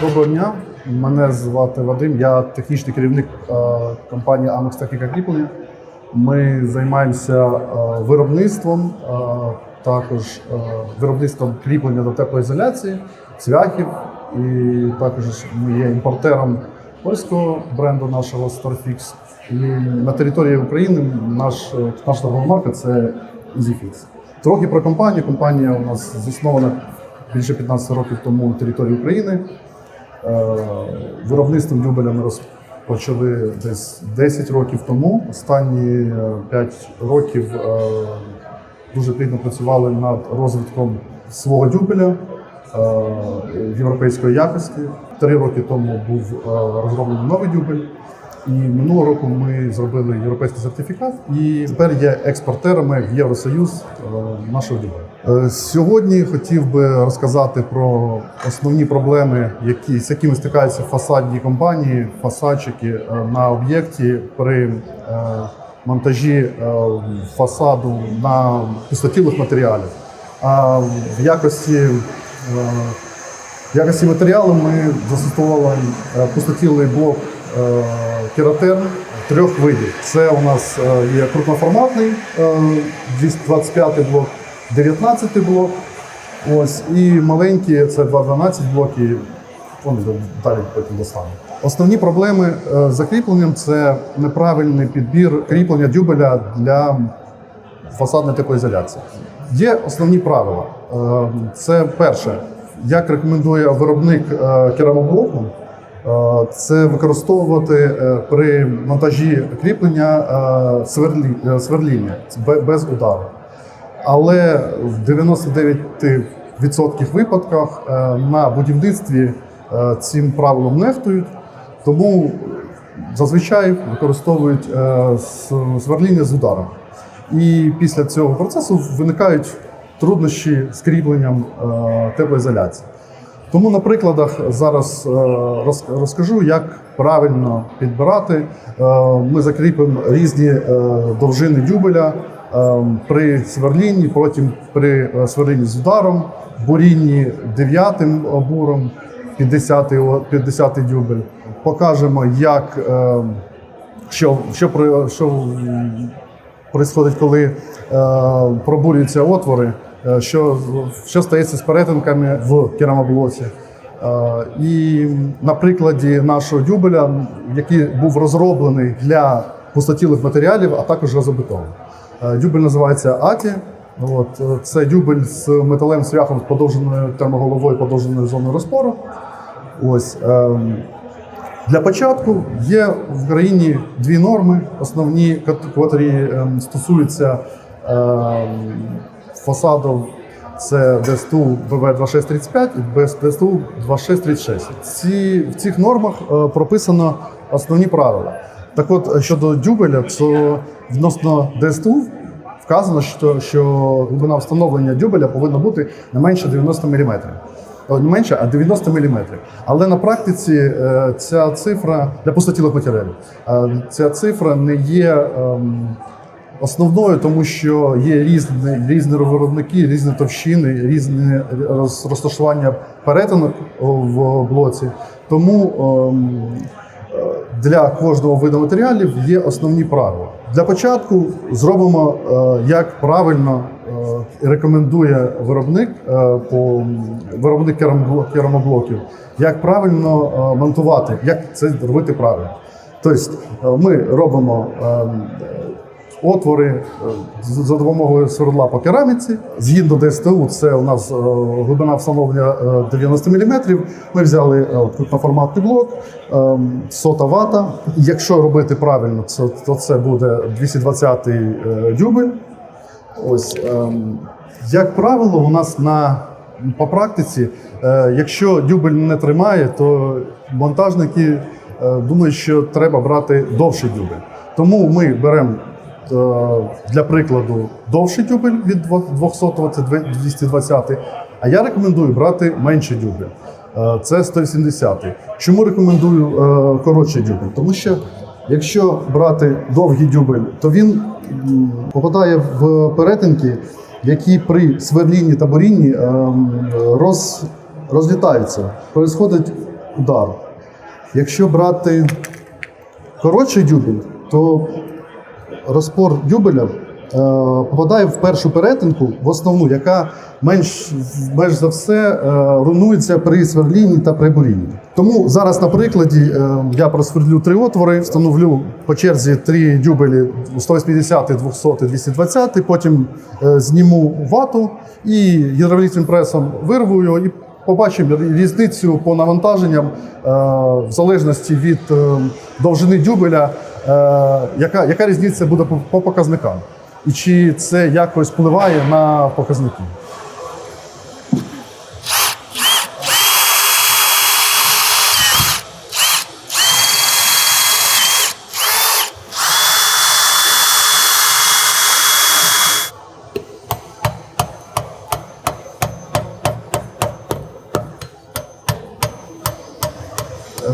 Доброго дня. Мене звати Вадим. Я технічний керівник е, компанії Амекс Техніка кріплення. Ми займаємося е, виробництвом, е, також виробництвом кріплення до теплоізоляції, цвяхів. І також ми є імпортером польського бренду нашого Starfix. І на території України наш, наш торгова марка це EasyFix. Трохи про компанію. Компанія у нас заснована більше 15 років тому на території України. Е, Виробництвом дюбеля ми розпочали десь 10 років тому. Останні е, 5 років е, дуже плідно працювали над розвитком свого дюбеля е, європейської якості. Три роки тому був е, розроблений новий дюбель. І минулого року ми зробили європейський сертифікат і тепер є експортерами в Євросоюз е, нашого дюбеля. Е, Сьогодні хотів би розказати про основні проблеми, які, з якими стикаються фасадні компанії, фасадчики е, на об'єкті при монтажі фасаду на пустотілих матеріалів. А в якості в якості матеріалу ми застосовували е, пустотілий блок е, кератен трьох видів. Це у нас е, є крупноформатний е, 225 блок, 19 блок. Ось, і маленькі це 212 блоки. Вони далі потім достану. Основні проблеми е, з закріпленням це неправильний підбір кріплення дюбеля для фасадної теплоізоляції. Є основні правила. Е, Це перше, як рекомендує виробник е, керамоблоку, е, це використовувати е, при монтажі кріплення е, сверлі, е, сверління без удару. Але в 99% випадках е, на будівництві е, цим правилом нехтують, тому зазвичай використовують е, сверління з ударом. І після цього процесу виникають труднощі з кріпленням е, теплоізоляції. Тому на прикладах зараз е, розкажу, як правильно підбирати. Е, Ми закріпимо різні е, довжини дюбеля при сверлінні, потім при сверлінні з ударом, бурінні 9 буром, 50 о- 50 дюбель. Покажемо, як що, що, що происходить, коли пробурюються отвори, що, що стається з перетинками в керамоблоці. Е, і на прикладі нашого дюбеля, який був розроблений для пустотілих матеріалів, а також газобетону. Е, Дюбель називається Аті. От, е, це дюбель з металевим свяхом з подовженою термоголовою, подовженою зоною розпору. Ось, ем, для початку є в країні дві норми, основні, кот- котрі ем, стосуються ем. Це ДСТУ БВ2635 і ДСТУ 2636. Ці, в цих нормах е, прописано основні правила. Так от, щодо дюбеля, то відносно ДСТУ вказано, що, що глибина встановлення дюбеля повинна бути не менше 90 мм. Не менше, а 90 мм. Але на практиці е, ця цифра для пустотілих матеріалів. е, Ця цифра не є ем, основною, тому що є різні, різні виробники, різні товщини, різні розташування перетинок в блоці. Тому ем, е, для кожного виду матеріалів є основні правила. Для початку зробимо, е, як правильно е, рекомендує виробник по виробник керамобло- керамоблоків, як правильно монтувати, як це робити правильно. Тобто ми робимо е, отвори е, за допомогою свердла по кераміці. Згідно ДСТУ, це у нас е, глибина встановлення е, 90 мм. Ми взяли е, крупноформатний блок, е, сота вата. Якщо робити правильно, то це буде 220 е, дюбель. Ось, ем, як правило, у нас на по практиці, е, якщо дюбель не тримає, то монтажники е, думають, що треба брати довший дюбель. Тому ми беремо е, для прикладу довший дюбель від 200 це 220, а я рекомендую брати менший дюбель. Е, Це 180. Чому рекомендую е, коротший дюбель? Тому що якщо брати довгий дюбель, то він попадає в перетинки, які при сверлінні та борінні роз, розлітаються. Происходить удару. Якщо брати коротший дюбель, то розпор дюбеля е, попадає в першу перетинку, в основну, яка менш, менш за все е, руйнується при сверлінні та при бурінні. Тому зараз на прикладі е, я просверлю три отвори, встановлю по черзі три дюбелі 180, 200, 220, потім зніму вату і гідравлічним пресом вирву його і побачимо різницю по навантаженням е, в залежності від е, довжини дюбеля, е, яка, яка різниця буде по, по показникам. І чи це якось впливає на показники.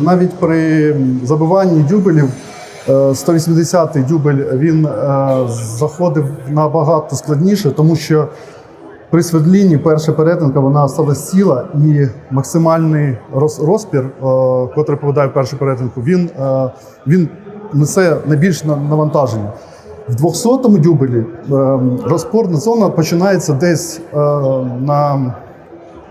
Навіть при забиванні дюбелів е, 180-й дюбель він е, заходив набагато складніше, тому що при свердлінні перша перетинка вона осталась ціла, і максимальний розпір, е, котрий попадає в першу перетинку, він, е, він несе найбільше навантаження. В 200-му дюбелі е, розпорна зона починається десь е, на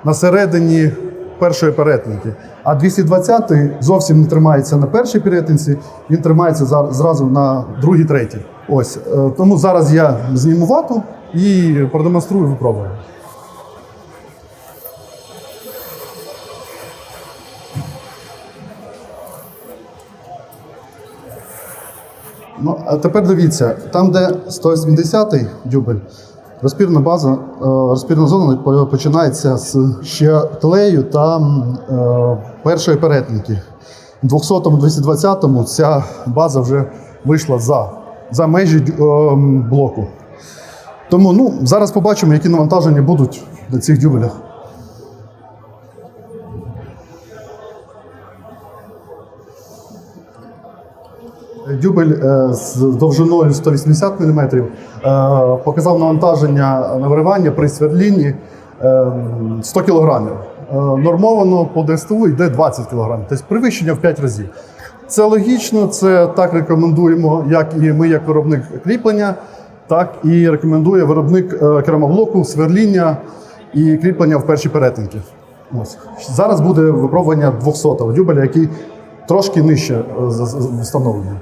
на середині першої перетинки. А 220-й зовсім не тримається на першій перетинці, він тримається зразу на другій, третій. Ось е, тому зараз я зніму вату і продемонструю випробування. Ну, а тепер дивіться, там, де 180-й дюбель, розпірна база, е, розпірна зона починається з ще тлею та е, першої перетинки. У 200-му, 220-му ця база вже вийшла за, за межі е, блоку. Тому ну, зараз побачимо, які навантаження будуть на цих дюбелях. Дюбель е, з довжиною 180 мм е, показав навантаження на виривання при сверлінні е, 100 кг. Е, Нормовано по ДСТУ йде 20 кг, тобто перевищення в 5 разів. Це логічно, це так рекомендуємо, як і ми, як виробник кріплення, так і рекомендує виробник керамоблоку, сверління і кріплення в перші перетинки. Ось. Зараз буде випробування 200-го дюбеля, який трошки нижче встановлений.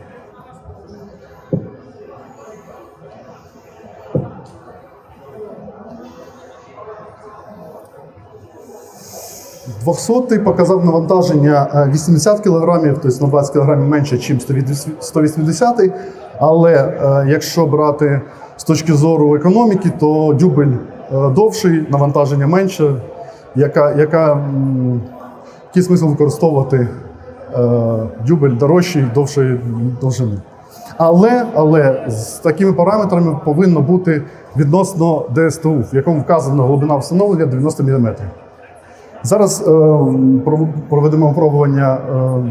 200 показав навантаження е, 80 кг, тобто на 20 кг менше, ніж 180 Але е, якщо брати з точки зору економіки, то дюбель е, довший, навантаження менше. Яка, яка, який смисл використовувати е, дюбель дорожчий, довшої довжини? Але, але з такими параметрами повинно бути відносно ДСТУ, в якому вказана глибина встановлення 90 мм. Зараз е, проведемо випробування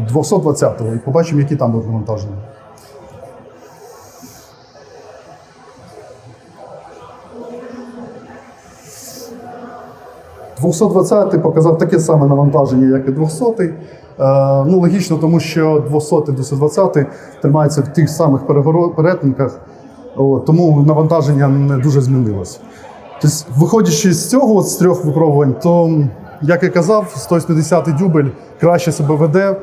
е, 220-го і побачимо, які там будуть навантаження. «220» показав таке саме навантаження, як і 200-й. Е, ну, логічно, тому що 200 220 тримаються в тих самих перетинках, тому навантаження не дуже змінилося. Тобто, виходячи з цього, з трьох випробувань, то, як я казав, 180 дюбель краще себе веде,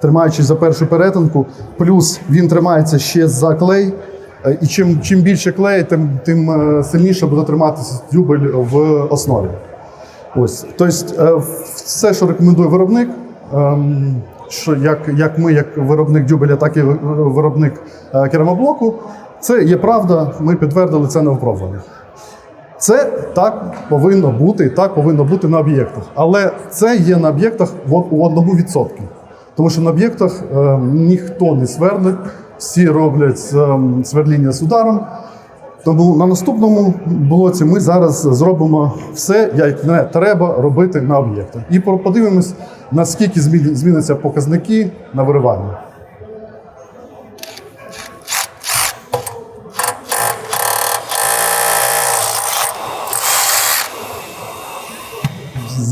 тримаючись за першу перетинку. Плюс він тримається ще за клей. Е, І чим, чим більше клею, тим, тим е, сильніше буде триматися дюбель в основі. Ось, тобто, е, все, що рекомендує виробник, ем, що як, як ми, як виробник дюбеля, так і виробник керамоблоку, це є правда. Ми підтвердили це на випробуваннях. Це так повинно бути, і так повинно бути на об'єктах. Але це є на об'єктах у одному відсотку. Тому що на об'єктах е, ніхто не сверлить, всі роблять е, сверління з ударом. Тому на наступному блоці ми зараз зробимо все, як не треба робити на об'єктах. І подивимось, наскільки змін- зміняться показники на виривання.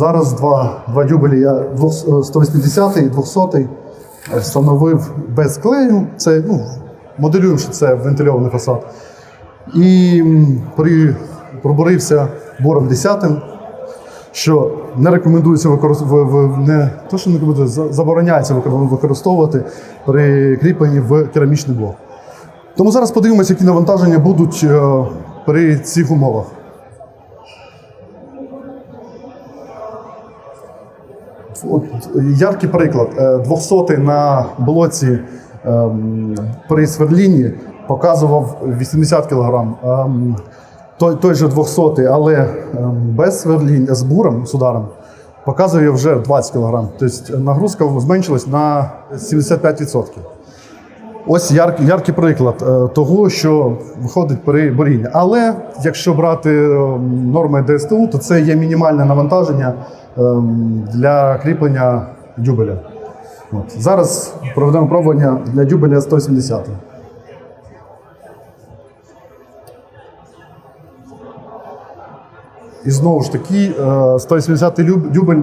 Зараз два, два дюбелі. Я 180 і 200 встановив без клею. Це ну, моделюємо, що це вентильований фасад. І при, пробурився бором 10 що не рекомендується використовувати, не то, що не рекомендується, забороняється використовувати при кріпленні в керамічний блок. Тому зараз подивимося, які навантаження будуть е, при цих умовах. От, яркий приклад. Е, 200 на блоці ем, при сверлінні показував 80 кг. Ем, той, той же 200, але ем, без сверління, з буром, з ударом, показує вже 20 кг. Тобто нагрузка зменшилась на 75%. Ось яркий, яркий приклад е, того, що виходить при борінні. Але якщо брати норми ДСТУ, то це є мінімальне навантаження для кріплення дюбеля. От. Зараз проведемо пробування для дюбеля 170. І знову ж таки, е, 180 люб- дюбель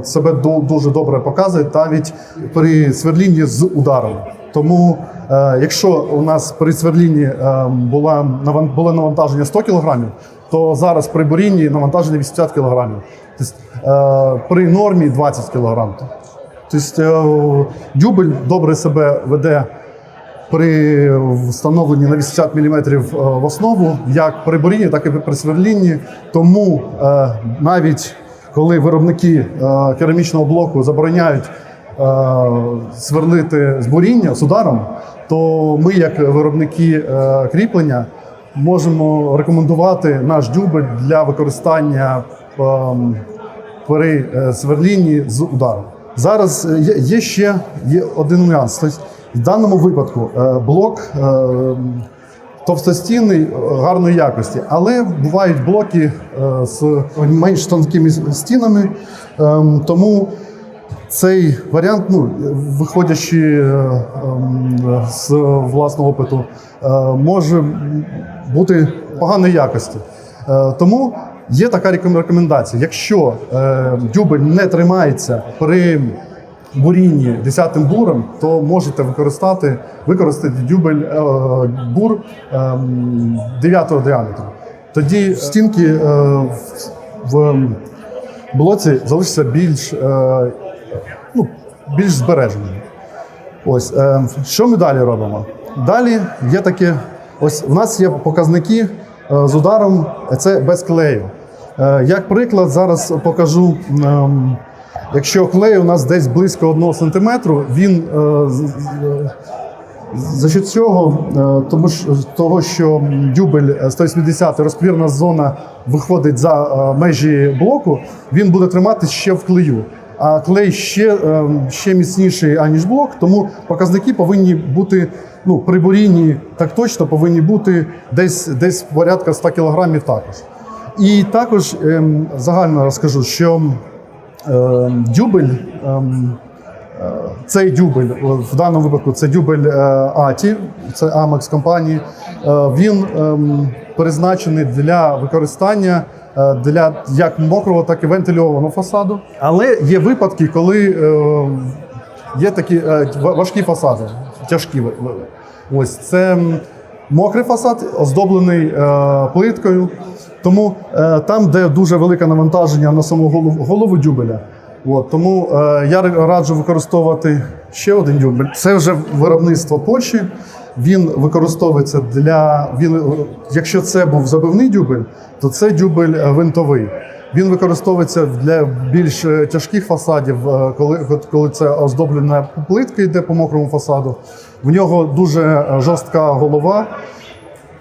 е, себе дуже добре показує навіть при сверлінні з ударом. Тому, е, якщо у нас при сверлінні е, наван- було навантаження 100 кг, то зараз при борінні навантаження 80 кг. Тобто, е, при нормі 20 кг. Тобто е, дюбель добре себе веде при встановленні на 80 мм в основу, як при борінні, так і при сверлінні. Тому е, навіть коли виробники е, керамічного блоку забороняють е, сверлити з боріння з ударом, то ми, як виробники е, кріплення, можемо рекомендувати наш дюбель для використання ем, при е, сверлінні з ударом. Зараз е, є, ще є один нюанс. Тобто, в даному випадку е, блок товстостінний гарної якості, але бувають блоки з менш тонкими стінами, ем, тому цей варіант, ну, виходячи е, ем, з власного опиту, е, може бути поганої якості. Е, Тому є така рекомендація. Якщо дюбель не тримається при бурінні 10 буром, то можете використати, використати дюбель бур ем, 9 діаметру. Тоді стінки в, в блоці залишаться більш, ну, більш збереженими. Ось е, що ми далі робимо? Далі є таке: ось в нас є показники е, з ударом, це без клею. Е, як приклад, зараз покажу. ем, якщо клей у нас десь близько 1 см, він е, за що цього, е, тому ж того, що дюбель е, 180 розпірна зона виходить за е, межі блоку, він буде триматись ще в клею. А клей ще, е, ще міцніший, аніж блок, тому показники повинні бути ну, при бурінні так точно повинні бути десь, десь порядка 100 кг також. І також ем, загально розкажу, що ем, дюбель. ем, цей дюбель, в даному випадку це дюбель е, Аті, це Amex компанії. Е, Він ем, призначений для використання е, для як мокрого, так і вентильованого фасаду. Але є випадки, коли е, є такі е, важкі фасади, тяжкі. Ось це мокрий фасад, оздоблений е, плиткою. Тому е, там, де дуже велике навантаження на саму голову, голову дюбеля, От, тому е, я раджу використовувати ще один дюбель. Це вже виробництво Польщі. Він використовується для він, якщо це був забивний дюбель, то це дюбель е, винтовий. Він використовується для більш е, тяжких фасадів, е, коли, коли це оздоблена плитка йде по мокрому фасаду. В нього дуже жорстка голова.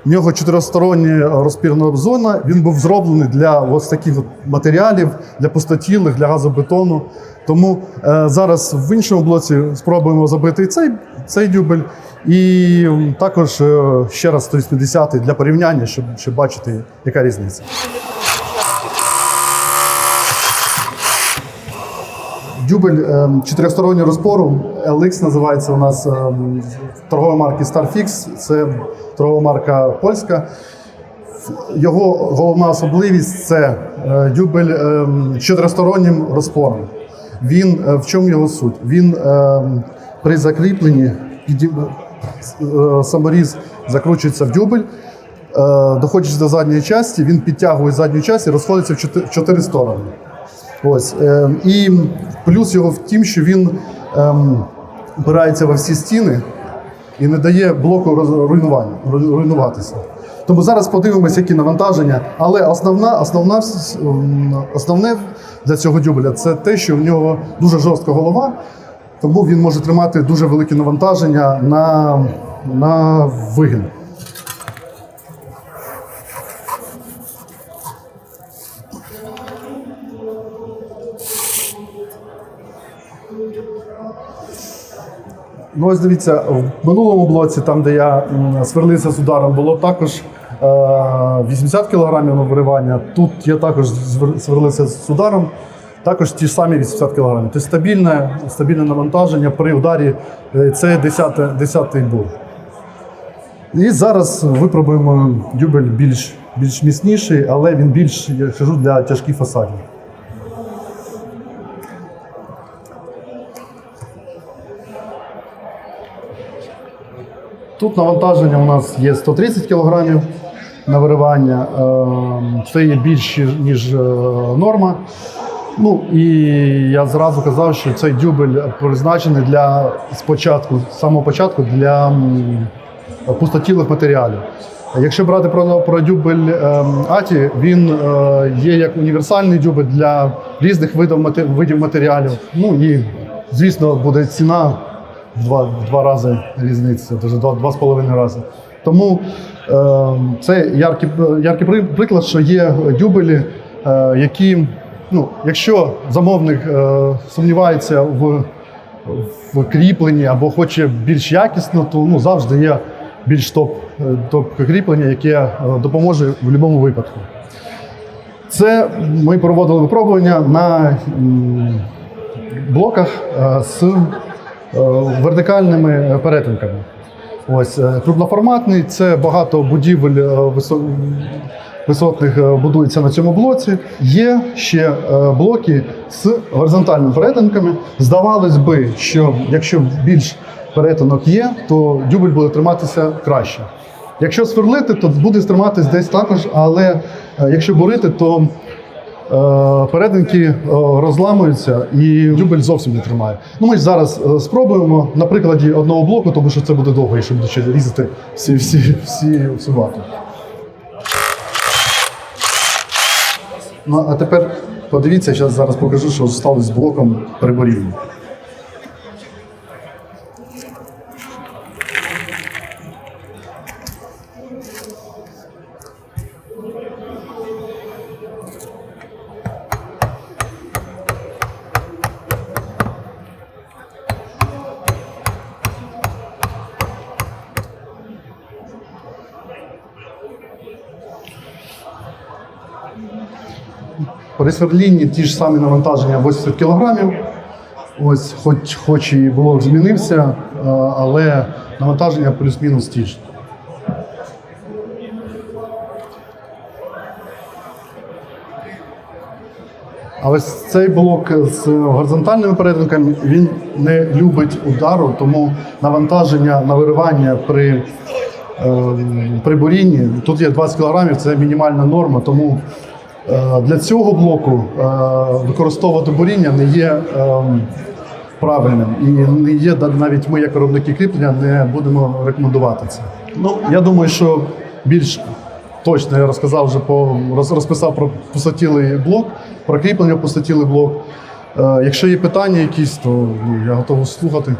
В нього чотиристороння розпірна зона. Він був зроблений для ось таких от матеріалів, для пустотілих, для газобетону. Тому е, зараз в іншому блоці спробуємо забити і цей, цей дюбель. І також е, ще раз 180 для порівняння, щоб, щоб бачити, яка різниця. Дюбель е, чотиристороннього розпору LX називається у нас е, торгова марки Starfix. Це торгова марка польська. Його головна особливість це дюбель чотиристороннім розпором. Він в чому його суть? Він при закріпленні саморіз закручується в дюбель, е, доходячи до задньої частини, він підтягує задню частину і розходиться в чотири, сторони. Ось. Е, і плюс його в тім, що він ем, опирається во всі стіни і не дає блоку руйнуватися. Тому зараз подивимося, які навантаження. Але основна, основна, основне для цього дюбеля це те, що в нього дуже жорстка голова, тому він може тримати дуже велике навантаження на, на вигін. Ну, ось дивіться, в минулому блоці, там, де я сверлився з ударом, було також е, 80 кг на виривання. Тут я також сверлився з ударом, також ті самі 80 кг. Тобто стабільне, стабільне навантаження при ударі е, це 10, 10 бур. І зараз випробуємо дюбель більш, більш міцніший, але він більш, я кажу, для тяжких фасадів. Тут навантаження у нас є 130 кг на виривання. Е, Це є більше, ніж е, норма. Ну і я зразу казав, що цей дюбель призначений для спочатку, з самого початку для пустотілих матеріалів. Якщо брати про, про дюбель е, Аті, він е, є як універсальний дюбель для різних видів, видів матеріалів. Ну і звісно, буде ціна в два, в два рази різниця, дуже два, два з половиною рази. Тому е, це яркий, яркий приклад, що є дюбелі, е, які, ну, якщо замовник е, сумнівається в, в кріпленні або хоче більш якісно, то ну, завжди є більш топ, е, топ кріплення, яке е, допоможе в будь-якому випадку. Це ми проводили випробування на блоках е, з вертикальними перетинками. Ось крупноформатний це багато будівель висотних е, будується на цьому блоці. Є ще е, блоки з горизонтальними перетинками. Здавалось би, що якщо більш перетинок є, то дюбель буде триматися краще. Якщо сверлити, то буде триматись десь також, але е, якщо бурити, то перетинки розламуються і дюбель зовсім не тримає. Ну, ми ж зараз спробуємо на прикладі одного блоку, тому що це буде довго, якщо буде різати всі, всі, всі, всю вату. Ну, а тепер подивіться, зараз, зараз покажу, що сталося з блоком при При сверлінні ті ж самі навантаження 80 кг. Ось, хоч, хоч і блок змінився, е, але навантаження плюс-мінус ті ж. А ось цей блок з горизонтальними перетинками він не любить удару, тому навантаження на виривання при, е, при бурінні тут є 20 кг, це мінімальна норма, тому для цього блоку е, використовувати буріння не є е, правильним. І не є навіть ми, як виробники кріплення, не будемо рекомендувати це. Ну, я думаю, що більш точно я розказав вже по роз- розписав про пустотілий блок, про кріплення пустотілий блок. Е, якщо є питання якісь, то ну, я готовий слухати.